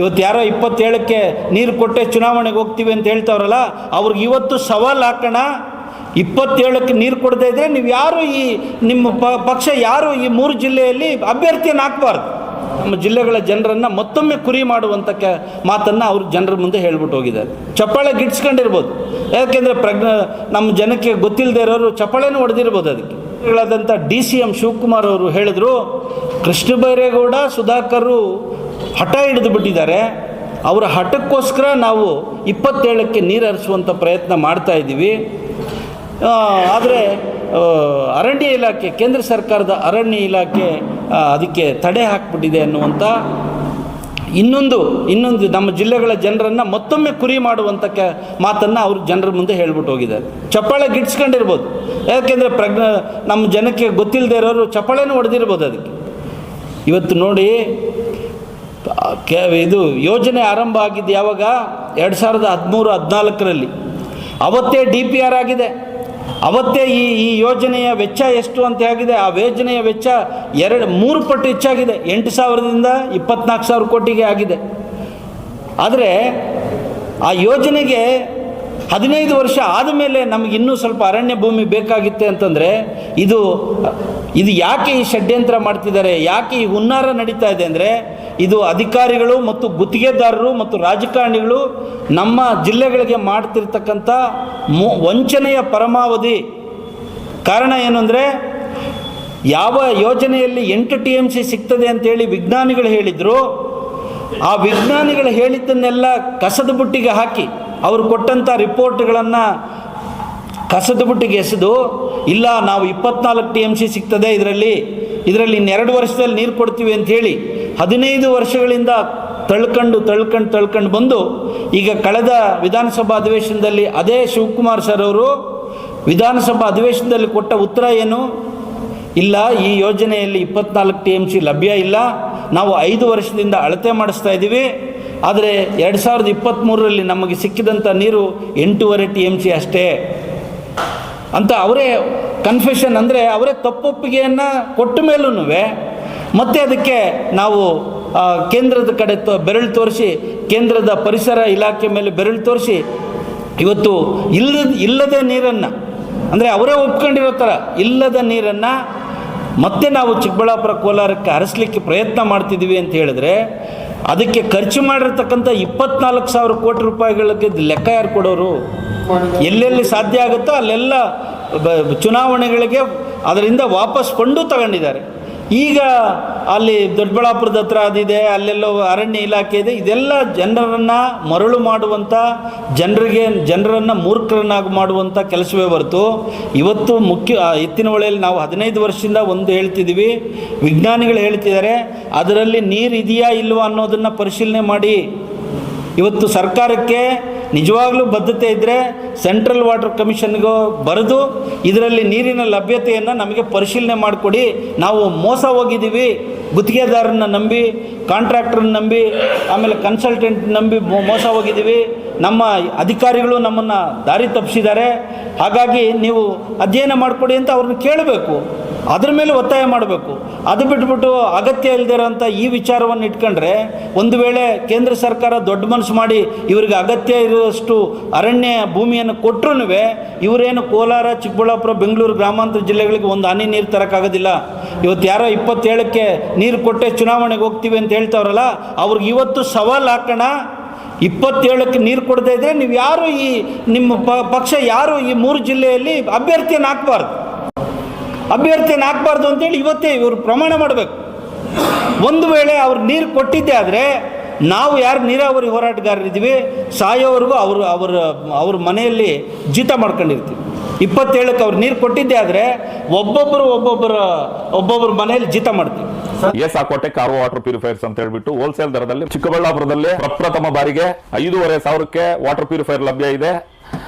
ಇವತ್ತು ಯಾರೋ ಇಪ್ಪತ್ತೇಳಕ್ಕೆ ನೀರು ಕೊಟ್ಟೆ ಚುನಾವಣೆಗೆ ಹೋಗ್ತೀವಿ ಅಂತ ಹೇಳ್ತಾವ್ರಲ್ಲ, ಅವ್ರಿಗೆ ಇವತ್ತು ಸವಾಲು ಹಾಕೋಣ. ಇಪ್ಪತ್ತೇಳಕ್ಕೆ ನೀರು ಕೊಡದೇ ಇದ್ರೆ ನೀವು ಯಾರು ಈ ನಿಮ್ಮ ಪಕ್ಷ ಯಾರು ಈ ಮೂರು ಜಿಲ್ಲೆಯಲ್ಲಿ ಅಭ್ಯರ್ಥಿಯನ್ನು ಹಾಕ್ಬಾರ್ದು. ನಮ್ಮ ಜಿಲ್ಲೆಗಳ ಜನರನ್ನು ಮತ್ತೊಮ್ಮೆ ಕುರಿ ಮಾಡುವಂಥ ಕೆ, ಮಾತನ್ನು ಅವರು ಜನರ ಮುಂದೆ ಹೇಳ್ಬಿಟ್ಟು ಹೋಗಿದ್ದಾರೆ. ಚಪ್ಪಾಳೆ ಗಿಟ್ಸ್ಕೊಂಡಿರ್ಬೋದು ಯಾಕೆಂದರೆ ಪ್ರಜ್ಞ, ನಮ್ಮ ಜನಕ್ಕೆ ಗೊತ್ತಿಲ್ಲದೆ ಇರೋರು ಚಪ್ಪಾಳೆನೂ ಹೊಡೆದಿರ್ಬೋದು ಅದಕ್ಕೆ. ಡಿ ಸಿ ಎಂ ಶಿವಕುಮಾರ್ ಅವರು ಹೇಳಿದ್ರು, ಕೃಷ್ಣ ಬೈರೇಗೌಡ, ಸುಧಾಕರು ಹಠ ಹಿಡಿದು ಬಿಟ್ಟಿದ್ದಾರೆ. ಅವರ ಹಠಕ್ಕೋಸ್ಕರ ನಾವು ಇಪ್ಪತ್ತೇಳಕ್ಕೆ ನೀರು ಹರಿಸುವಂಥ ಪ್ರಯತ್ನ ಮಾಡ್ತಾ ಇದ್ದೀವಿ. ಆದರೆ ಅರಣ್ಯ ಇಲಾಖೆ, ಕೇಂದ್ರ ಸರ್ಕಾರದ ಅರಣ್ಯ ಇಲಾಖೆ ಅದಕ್ಕೆ ತಡೆ ಹಾಕ್ಬಿಟ್ಟಿದೆ ಅನ್ನುವಂಥ ಇನ್ನೊಂದು ಇನ್ನೊಂದು ನಮ್ಮ ಜಿಲ್ಲೆಗಳ ಜನರನ್ನು ಮತ್ತೊಮ್ಮೆ ಕುರಿ ಮಾಡುವಂಥ ಕೆ, ಮಾತನ್ನು ಅವರು ಜನರ ಮುಂದೆ ಹೇಳ್ಬಿಟ್ಟು ಹೋಗಿದ್ದಾರೆ. ಚಪ್ಪಾಳೆ ಗಿಟ್ಸ್ಕೊಂಡಿರ್ಬೋದು ಯಾಕೆಂದರೆ ಪ್ರಜ್ಞ, ನಮ್ಮ ಜನಕ್ಕೆ ಗೊತ್ತಿಲ್ಲದೆ ಇರೋರು ಚಪ್ಪಾಳೆನೂ ಹೊಡೆದಿರ್ಬೋದು ಅದಕ್ಕೆ. ಇವತ್ತು ನೋಡಿ ಇದು ಯೋಜನೆ ಆರಂಭ ಆಗಿದ್ದು ಯಾವಾಗ? ಎರಡು ಸಾವಿರದ ಹದಿಮೂರು, ಹದಿನಾಲ್ಕರಲ್ಲಿ. ಅವತ್ತೇ ಡಿ ಪಿ ಆರ್ ಆಗಿದೆ. ಅವತ್ತೇ ಈ ಈ ಯೋಜನೆಯ ವೆಚ್ಚ ಎಷ್ಟು ಅಂತ ಆಗಿದೆ ಆ ಯೋಜನೆಯ ವೆಚ್ಚ ಎರಡು, ಮೂರು ಪಟ್ಟು ಹೆಚ್ಚಾಗಿದೆ. ಎಂಟು ಸಾವಿರದಿಂದ ಇಪ್ಪತ್ನಾಲ್ಕು ಸಾವಿರ ಕೋಟಿಗೆ ಆಗಿದೆ. ಆದರೆ ಆ ಯೋಜನೆಗೆ ಹದಿನೈದು ವರ್ಷ ಆದಮೇಲೆ ನಮಗೆ ಇನ್ನೂ ಸ್ವಲ್ಪ ಅರಣ್ಯ ಭೂಮಿ ಬೇಕಾಗಿತ್ತೆ ಅಂತಂದರೆ ಇದು ಇದು ಯಾಕೆ ಈ ಷಡ್ಯಂತ್ರ ಮಾಡ್ತಿದ್ದಾರೆ? ಯಾಕೆ ಈ ಹುನ್ನಾರ ನಡೀತಾ ಇದೆ ಅಂದರೆ ಇದು ಅಧಿಕಾರಿಗಳು ಮತ್ತು ಗುತ್ತಿಗೆದಾರರು ಮತ್ತು ರಾಜಕಾರಣಿಗಳು ನಮ್ಮ ಜಿಲ್ಲೆಗಳಿಗೆ ಮಾಡ್ತಿರ್ತಕ್ಕಂಥ ವಂಚನೆಯ ಪರಮಾವಧಿ. ಕಾರಣ ಏನು ಯಾವ ಯೋಜನೆಯಲ್ಲಿ ಎಂಟು ಟಿ ಎಂ ಸಿ ಸಿಗ್ತದೆ ಅಂತೇಳಿ ವಿಜ್ಞಾನಿಗಳು ಹೇಳಿದರು. ಆ ವಿಜ್ಞಾನಿಗಳು ಹೇಳಿದ್ದನ್ನೆಲ್ಲ ಕಸದ ಬುಟ್ಟಿಗೆ ಹಾಕಿ, ಅವರು ಕೊಟ್ಟಂಥ ರಿಪೋರ್ಟ್ಗಳನ್ನು ಕಸದ ಬುಟ್ಟಿಗೆ ಎಸೆದು, ಇಲ್ಲ ನಾವು ಇಪ್ಪತ್ನಾಲ್ಕು ಟಿ ಎಂ ಸಿ ಸಿಗ್ತದೆ, ಇದರಲ್ಲಿ ಇದರಲ್ಲಿ ಇನ್ನೆರಡು ವರ್ಷದಲ್ಲಿ ನೀರು ಕೊಡ್ತೀವಿ ಅಂತ ಹೇಳಿ ಹದಿನೈದು ವರ್ಷಗಳಿಂದ ತಳ್ಕೊಂಡು ತಳ್ಕೊಂಡು ತಳ್ಕೊಂಡು ಬಂದು ಈಗ ಕಳೆದ ವಿಧಾನಸಭಾ ಅಧಿವೇಶನದಲ್ಲಿ ಅದೇ ಶಿವಕುಮಾರ್ ಸರ್ ಅವರು ವಿಧಾನಸಭಾ ಅಧಿವೇಶನದಲ್ಲಿ ಕೊಟ್ಟ ಉತ್ತರ ಏನು? ಇಲ್ಲ, ಈ ಯೋಜನೆಯಲ್ಲಿ ಇಪ್ಪತ್ನಾಲ್ಕು ಟಿ ಎಂ ಸಿ ಲಭ್ಯ ಇಲ್ಲ. ನಾವು ಐದು ವರ್ಷದಿಂದ ಅಳತೆ ಮಾಡಿಸ್ತಾ ಇದ್ದೀವಿ. ಆದರೆ ಎರಡು ಸಾವಿರದ ಇಪ್ಪತ್ತ್ಮೂರರಲ್ಲಿ ನಮಗೆ ಸಿಕ್ಕಿದಂಥ ನೀರು ಎಂಟೂವರೆ ಟಿ ಎಂ ಸಿ ಅಷ್ಟೇ. ಅಂತ ಅವರೇ ಕನ್ಫೆಷನ್ ಅಂದರೆ ಅವರೇ ತಪ್ಪೊಪ್ಪಿಗೆಯನ್ನು ಕೊಟ್ಟ ಮೇಲೂ ಮತ್ತೆ ಅದಕ್ಕೆ ನಾವು ಕೇಂದ್ರದ ಕಡೆ ತೋ, ಬೆರಳು ತೋರಿಸಿ, ಕೇಂದ್ರದ ಪರಿಸರ ಇಲಾಖೆ ಮೇಲೆ ಬೆರಳು ತೋರಿಸಿ, ಇವತ್ತು ಇಲ್ಲದ ಇಲ್ಲದ ನೀರನ್ನು, ಅಂದರೆ ಅವರೇ ಒಪ್ಕೊಂಡಿರೋ ಥರ ಇಲ್ಲದ ನೀರನ್ನು ಮತ್ತೆ ನಾವು ಚಿಕ್ಕಬಳ್ಳಾಪುರ ಕೋಲಾರಕ್ಕೆ ಹರಿಸ್ಲಿಕ್ಕೆ ಪ್ರಯತ್ನ ಮಾಡ್ತಿದ್ದೀವಿ ಅಂತ ಹೇಳಿದ್ರೆ, ಅದಕ್ಕೆ ಖರ್ಚು ಮಾಡಿರ್ತಕ್ಕಂಥ ಇಪ್ಪತ್ನಾಲ್ಕು ಸಾವಿರ ಕೋಟಿ ರೂಪಾಯಿಗಳಿಗೆ ಲೆಕ್ಕ ಯಾರು ಕೊಡೋರು? ಎಲ್ಲೆಲ್ಲಿ ಸಾಧ್ಯ ಆಗುತ್ತೋ ಅಲ್ಲೆಲ್ಲ ಚುನಾವಣೆಗಳಿಗೆ ಅದರಿಂದ ವಾಪಸ್ ಕೊಂಡು ತಗೊಂಡಿದ್ದಾರೆ. ಈಗ ಅಲ್ಲಿ ದೊಡ್ಡಬಳ್ಳಾಪುರದ ಹತ್ರ ಅದಿದೆ ಅಲ್ಲೆಲ್ಲೋ ಅರಣ್ಯ ಇಲಾಖೆ ಇದೆ. ಇದೆಲ್ಲ ಜನರನ್ನು ಮರಳು ಮಾಡುವಂಥ ಜನರಿಗೆ, ಜನರನ್ನು ಮೂರ್ಖರನ್ನಾಗಿ ಮಾಡುವಂಥ ಕೆಲಸವೇ ಹೊರತು ಇವತ್ತು ಮುಖ್ಯ ಎತ್ತಿನ ಒಳೆಯಲ್ಲಿ ನಾವು ಹದಿನೈದು ವರ್ಷದಿಂದ ಒಂದು ಹೇಳ್ತಿದ್ದೀವಿ. ವಿಜ್ಞಾನಿಗಳು ಹೇಳ್ತಿದ್ದಾರೆ, ಅದರಲ್ಲಿ ನೀರು ಇದೆಯಾ ಇಲ್ವಾ ಅನ್ನೋದನ್ನು ಪರಿಶೀಲನೆ ಮಾಡಿ. ಇವತ್ತು ಸರ್ಕಾರಕ್ಕೆ ನಿಜವಾಗ್ಲೂ ಬದ್ಧತೆ ಇದ್ದರೆ ಸೆಂಟ್ರಲ್ ವಾಟರ್ ಕಮಿಷನ್ಗೂ ಬರೆದು ಇದರಲ್ಲಿ ನೀರಿನ ಲಭ್ಯತೆಯನ್ನು ನಮಗೆ ಪರಿಶೀಲನೆ ಮಾಡಿಕೊಡಿ. ನಾವು ಮೋಸ ಹೋಗಿದ್ದೀವಿ. ಗುತ್ತಿಗೆದಾರನ್ನ ನಂಬಿ ಕಾಂಟ್ರಾಕ್ಟ್ರನ್ನ ನಂಬಿ, ಆಮೇಲೆ ಕನ್ಸಲ್ಟೆಂಟ್ ನಂಬಿ ಮೋಸ ಹೋಗಿದ್ದೀವಿ. ನಮ್ಮ ಅಧಿಕಾರಿಗಳು ನಮ್ಮನ್ನು ದಾರಿ ತಪ್ಪಿಸಿದ್ದಾರೆ. ಹಾಗಾಗಿ ನೀವು ಅಧ್ಯಯನ ಮಾಡಿಕೊಡಿ ಅಂತ ಅವ್ರನ್ನ ಕೇಳಬೇಕು. ಅದ್ರ ಮೇಲೆ ಒತ್ತಾಯ ಮಾಡಬೇಕು. ಅದು ಬಿಟ್ಬಿಟ್ಟು ಅಗತ್ಯ ಇಲ್ಲದಿರೋಂಥ ಈ ವಿಚಾರವನ್ನು ಇಟ್ಕೊಂಡ್ರೆ ಒಂದು ವೇಳೆ ಕೇಂದ್ರ ಸರ್ಕಾರ ದೊಡ್ಡ ಮನಸ್ಸು ಮಾಡಿ ಇವರಿಗೆ ಅಗತ್ಯ ಇರುವಷ್ಟು ಅರಣ್ಯ ಭೂಮಿಯನ್ನು ಕೊಟ್ಟರೂ ಇವರೇನು ಕೋಲಾರ, ಚಿಕ್ಕಬಳ್ಳಾಪುರ, ಬೆಂಗಳೂರು ಗ್ರಾಮಾಂತರ ಜಿಲ್ಲೆಗಳಿಗೆ ಒಂದು ಹನಿ ನೀರು ತರೋಕ್ಕಾಗೋದಿಲ್ಲ. ಇವತ್ತು ಯಾರೋ ಇಪ್ಪತ್ತೇಳಕ್ಕೆ ನೀರು ಕೊಟ್ಟೆ ಚುನಾವಣೆಗೆ ಹೋಗ್ತೀವಿ ಅಂತ ಹೇಳ್ತಾವ್ರಲ್ಲ, ಅವ್ರಿಗೆ ಇವತ್ತು ಸವಾಲು ಹಾಕೋಣ. ಇಪ್ಪತ್ತೇಳಕ್ಕೆ ನೀರು ಕೊಡದೇ ಇದ್ದರೆ ನೀವು ಯಾರು ಈ ನಿಮ್ಮ ಪಕ್ಷ ಯಾರು ಈ ಮೂರು ಜಿಲ್ಲೆಯಲ್ಲಿ ಅಭ್ಯರ್ಥಿಯನ್ನು ಹಾಕ್ಬಾರ್ದು. ಅಭ್ಯರ್ಥಿಯನ್ನು ಹಾಕ್ಬಾರ್ದು ಅಂತೇಳಿ ಇವತ್ತೇ ಇವರು ಪ್ರಮಾಣ ಮಾಡಬೇಕು. ಒಂದು ವೇಳೆ ಅವ್ರು ನೀರು ಕೊಟ್ಟಿದ್ದೆ ಆದರೆ ನಾವು ಯಾರು ನೀರಾವರಿ ಹೋರಾಟಗಾರರಿದ್ದೀವಿ ಸಾಯೋವರೆಗೂ ಅವರು ಅವರ ಅವ್ರ ಮನೆಯಲ್ಲಿ ಜೀತ ಮಾಡ್ಕೊಂಡಿರ್ತೀವಿ. ಇಪ್ಪತ್ತೇಳಕ್ಕೆ ಅವ್ರು ನೀರು ಕೊಟ್ಟಿದ್ದೆ ಆದರೆ ಒಬ್ಬೊಬ್ಬರು ಒಬ್ಬೊಬ್ಬರ ಒಬ್ಬೊಬ್ಬರ ಮನೆಯಲ್ಲಿ ಜೀತ ಮಾಡ್ತೀವಿ. S Aquatech car water purifiers ಅಂತ ಹೇಳ್ಬಿಟ್ಟು ಹೋಲ್ಸೇಲ್ ದರದಲ್ಲಿ ಚಿಕ್ಕಬಳ್ಳಾಪುರದಲ್ಲಿ ಪ್ರಪ್ರಥಮ ಬಾರಿಗೆ ಐದೂವರೆ ಸಾವಿರಕ್ಕೆ ವಾಟರ್ ಪ್ಯೂರಿಫೈರ್ ಲಭ್ಯ ಇದೆ.